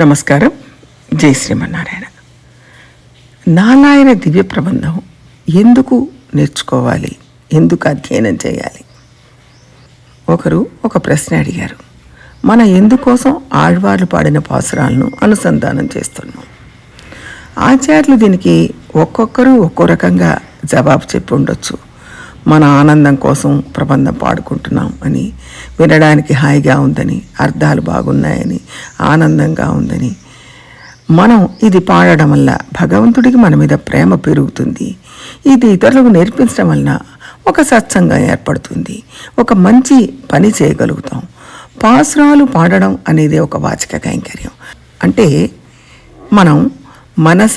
నమస్కారం. జై శ్రీమన్నారాయణ. నారాయణ దివ్య ప్రబంధం ఎందుకు నేర్చుకోవాలి? ఎందుకు అధ్యయనం చేయాలి? ఒకరు ఒక ప్రశ్న అడిగారు. మన ఎందుకోసం ఆళ్వార్లు పాడిన పాసురాలను అనుసంధానం చేస్తున్నాం. ఆచార్యులు దీనికి ఒక్కొక్కరు ఒక్కో రకంగా జవాబు చెప్పి ఉండొచ్చు. మన ఆనందం కోసం ప్రబంధం పాడుకుంటున్నాం అని వినడానికి హాయిగా ఉందని అర్థాలు బాగున్నాయని ఆనందంగా ఉందని. మనం ఇది పాడడం వల్ల భగవంతుడికి మన మీద ప్రేమ పెరుగుతుంది. ఇది ఇతరులకు నేర్పించడం వలన ఒక సత్సంగం ఏర్పడుతుంది. ఒక మంచి పని చేయగలుగుతాం. పాసురాలు పాడడం అనేది ఒక వాచిక కైంకర్యం. అంటే మనం మనస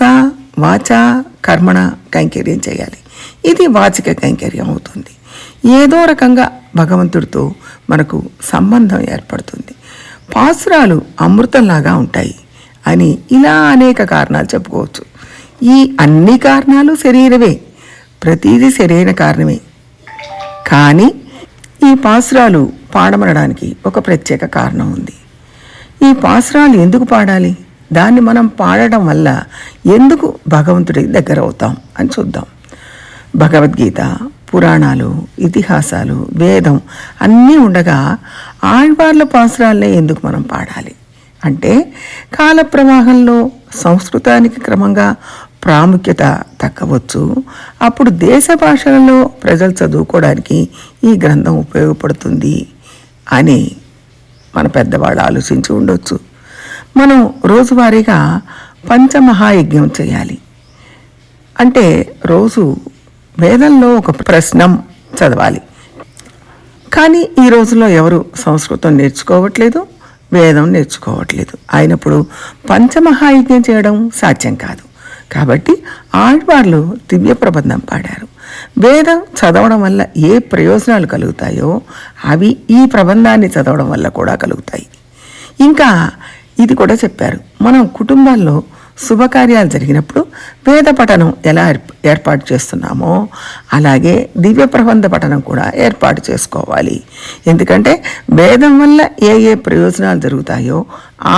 వాచ కర్మణ కైంకర్యం చేయాలి. ఇది వాచిక కైంకర్యం అవుతుంది. ఏదో రకంగా భగవంతుడితో మనకు సంబంధం ఏర్పడుతుంది. పాసురాలు అమృతంలాగా ఉంటాయి అని ఇలా అనేక కారణాలు చెప్పుకోవచ్చు. ఈ అన్ని కారణాలు శరీరవే ప్రతిదీ సరైన కారణమే. కానీ ఈ పాసురాలు పాడమనడానికి ఒక ప్రత్యేక కారణం ఉంది. ఈ పాసురాలు ఎందుకు పాడాలి? దాన్ని మనం పాడడం వల్ల ఎందుకు భగవంతుడికి దగ్గర అవుతాం అని చూద్దాం. భగవద్గీత పురాణాలు ఇతిహాసాలు వేదం అన్నీ ఉండగా ఆళ్వార్ల పాసురాలనే ఎందుకు మనం పాడాలి? అంటే కాల ప్రవాహంలో సంస్కృతానికి క్రమంగా ప్రాముఖ్యత తగ్గవచ్చు. అప్పుడు దేశ భాషలలో ప్రజలు చదువుకోవడానికి ఈ గ్రంథం ఉపయోగపడుతుంది అని మన పెద్దవాళ్ళు ఆలోచించి ఉండొచ్చు. మనం రోజువారీగా పంచమహాయజ్ఞం చేయాలి. అంటే రోజు వేదంలో ఒక ప్రశ్నం చదవాలి. కానీ ఈ రోజుల్లో ఎవరు సంస్కృతం నేర్చుకోవట్లేదు వేదం నేర్చుకోవట్లేదు. అయినప్పుడు పంచమహాయజ్ఞం చేయడం సాధ్యం కాదు. కాబట్టి ఆళ్వార్లు దివ్య ప్రబంధం పాడారు. వేదం చదవడం వల్ల ఏ ప్రయోజనాలు కలుగుతాయో అవి ఈ ప్రబంధాన్ని చదవడం వల్ల కూడా కలుగుతాయి. ఇంకా ఇది కూడా చెప్పారు. మనం కుటుంబాల్లో శుభకార్యాలు జరిగినప్పుడు వేద పఠనం ఎలా ఏర్పాటు చేస్తున్నామో అలాగే దివ్య ప్రబంధ పఠనం కూడా ఏర్పాటు చేసుకోవాలి. ఎందుకంటే వేదం వల్ల ఏ ఏ ప్రయోజనాలు జరుగుతాయో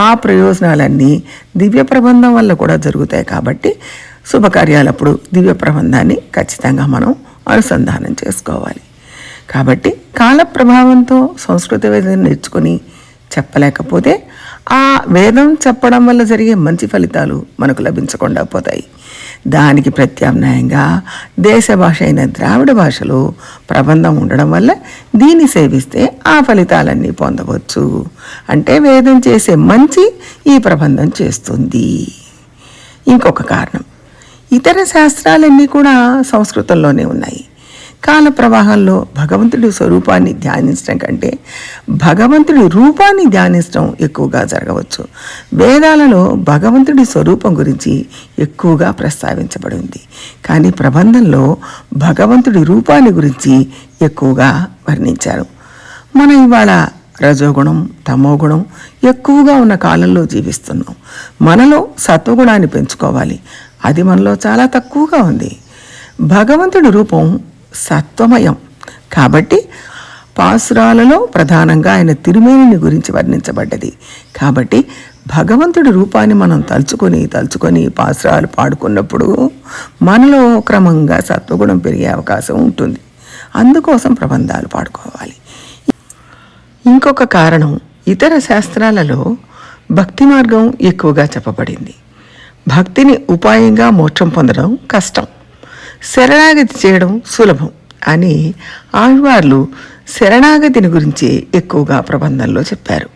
ఆ ప్రయోజనాలన్నీ దివ్య ప్రబంధం వల్ల కూడా జరుగుతాయి కాబట్టి శుభకార్యాలప్పుడు దివ్య ప్రబంధాన్ని ఖచ్చితంగా మనం అనుసంధానం చేసుకోవాలి. కాబట్టి కాల ప్రభావంతో సంస్కృత వేదం నేర్చుకుని చెప్పలేకపోతే ఆ వేదం చెప్పడం వల్ల జరిగే మంచి ఫలితాలు మనకు లభించకుండా పోతాయి. దానికి ప్రత్యామ్నాయంగా దేశ భాష అయిన ద్రావిడ భాషలో ప్రబంధం ఉండడం వల్ల దీన్ని సేవిస్తే ఆ ఫలితాలన్నీ పొందవచ్చు. అంటే వేదం చేసే మంచి ఈ ప్రబంధం చేస్తుంది. ఇంకొక కారణం. ఇతర శాస్త్రాలన్నీ కూడా సంస్కృతంలోనే ఉన్నాయి. కాల ప్రవాహంలో భగవంతుడి స్వరూపాన్ని ధ్యానించడం కంటే భగవంతుడి రూపాన్ని ధ్యానించడం ఎక్కువగా జరగవచ్చు. వేదాలలో భగవంతుడి స్వరూపం గురించి ఎక్కువగా ప్రస్తావించబడి ఉంది కానీ ప్రబంధంలో భగవంతుడి రూపాన్ని గురించి ఎక్కువగా వర్ణించారు. మనం ఇవాళ రజోగుణం తమోగుణం ఎక్కువగా ఉన్న కాలంలో జీవిస్తున్నాం. మనలో సత్వగుణాన్ని పెంచుకోవాలి. అది మనలో చాలా తక్కువగా ఉంది. భగవంతుడి రూపం సత్వమయం. కాబట్టి పాసురాలలో ప్రధానంగా ఆయన తిరుమేనిని గురించి వర్ణించబడ్డది. కాబట్టి భగవంతుడి రూపాన్ని మనం తలుచుకొని తలుచుకొని పాసురాలు పాడుకున్నప్పుడు మనలో క్రమంగా సత్వగుణం పెరిగే అవకాశం ఉంటుంది. అందుకోసం ప్రబంధాలు పాడుకోవాలి. ఇంకొక కారణం ఇతర శాస్త్రాలలో భక్తి మార్గం ఎక్కువగా చెప్పబడింది. భక్తిని ఉపాయంగా మోక్షం పొందడం కష్టం. శరణాగతి చేయడం సులభం అని ఆళ్వార్లు శరణాగతిని గురించి ఎక్కువగా ప్రబంధంలో చెప్పారు.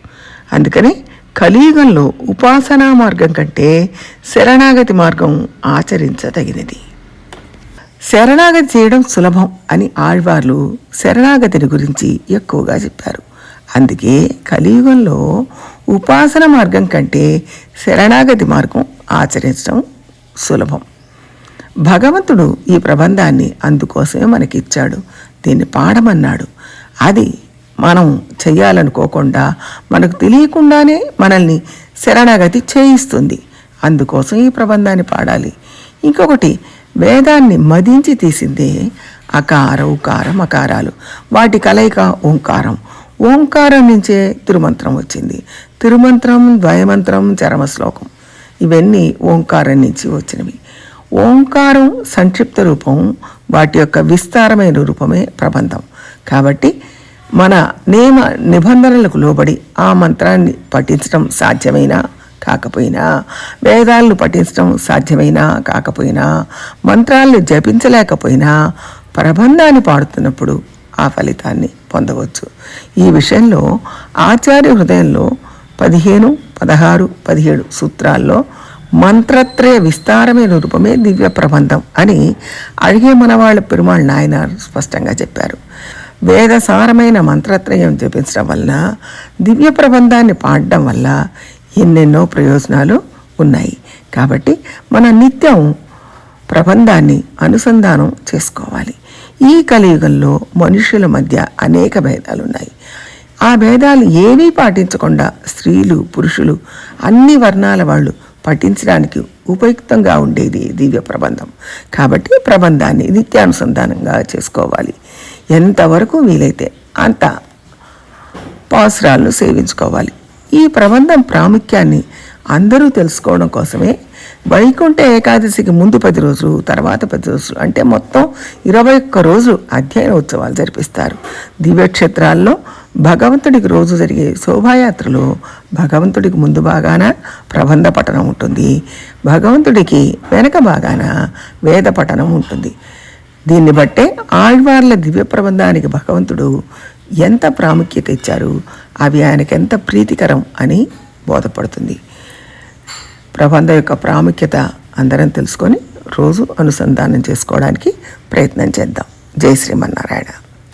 అందుకని కలియుగంలో ఉపాసనా మార్గం కంటే శరణాగతి మార్గం ఆచరించదగినది. శరణాగతి చేయడం సులభం అని ఆళ్వార్లు శరణాగతిని గురించి ఎక్కువగా చెప్పారు. అందుకే కలియుగంలో ఉపాసన మార్గం కంటే శరణాగతి మార్గం ఆచరించడం సులభం. భగవంతుడు ఈ ప్రబంధాన్ని అందుకోసమే మనకిచ్చాడు. దీన్ని పాడమన్నాడు. అది మనం చెయ్యాలనుకోకుండా మనకు తెలియకుండానే మనల్ని శరణాగతి చేయిస్తుంది. అందుకోసం ఈ ప్రబంధాన్ని పాడాలి. ఇంకొకటి వేదాన్ని మదించి తీసిందే అకార ఉకారం అకారాలు. వాటి కలయిక ఓంకారం. ఓంకారం నుంచే తిరుమంత్రం వచ్చింది. తిరుమంత్రం ద్వయమంత్రం చరమ శ్లోకం ఇవన్నీ ఓంకారం నుంచి వచ్చినవి. ఓంకారం సంక్షిప్త రూపం వాటి యొక్క విస్తారమైన రూపమే ప్రబంధం. కాబట్టి మన నియమ నిబంధనలకు లోబడి ఆ మంత్రాన్ని పఠించడం సాధ్యమైనా కాకపోయినా వేదాలను పఠించడం సాధ్యమైనా కాకపోయినా మంత్రాలను జపించలేకపోయినా ప్రబంధాన్ని పాడుతున్నప్పుడు ఆ ఫలితాన్ని పొందవచ్చు. ఈ విషయంలో ఆచార్య హృదయంలో పదిహేను పదహారు పదిహేడు సూత్రాల్లో మంత్రత్రయ విస్తారమైన రూపమే దివ్య ప్రబంధం అని అడిగే మనవాళ్ళ పెరుమాళ్ నాయనార్ స్పష్టంగా చెప్పారు. వేదసారమైన మంత్రత్రయం జపించడం వలన దివ్య ప్రబంధాన్ని పాడడం వల్ల ఎన్నెన్నో ప్రయోజనాలు ఉన్నాయి. కాబట్టి మన నిత్యం ప్రబంధాన్ని అనుసంధానం చేసుకోవాలి. ఈ కలియుగంలో మనుషుల మధ్య అనేక భేదాలు ఉన్నాయి ఆ భేదాలు ఏమీ పాటించకుండా స్త్రీలు పురుషులు అన్ని వర్ణాల వాళ్ళు పఠించడానికి ఉపయుక్తంగా ఉండేది దివ్య ప్రబంధం. కాబట్టి ప్రబంధాన్ని నిత్యానుసంధానంగా చేసుకోవాలి. ఎంతవరకు వీలైతే అంత పాసురాలను సేవించుకోవాలి. ఈ ప్రబంధం ప్రాముఖ్యాన్ని అందరూ తెలుసుకోవడం కోసమే వైకుంఠ ఏకాదశికి ముందు పది రోజులు తర్వాత పది రోజులు అంటే మొత్తం ఇరవై ఒక్క రోజులు అధ్యయన ఉత్సవాలు జరిపిస్తారు. దివ్యక్షేత్రాల్లో భగవంతుడికి రోజు జరిగే శోభాయాత్రలో భగవంతుడికి ముందు భాగాన ప్రబంధ పఠనం ఉంటుంది. భగవంతుడికి వెనక భాగాన వేద పఠనం ఉంటుంది. దీన్ని బట్టే ఆళ్వార్ల దివ్య ప్రబంధానికి భగవంతుడు ఎంత ప్రాముఖ్యత ఇచ్చారు అవి ఆయనకి ఎంత ప్రీతికరం అని బోధపడుతుంది. ప్రబంధ యొక్క ప్రాముఖ్యత అందరం తెలుసుకొని రోజు అనుసంధానం చేసుకోవడానికి ప్రయత్నం చేద్దాం. జై శ్రీమన్నారాయణ.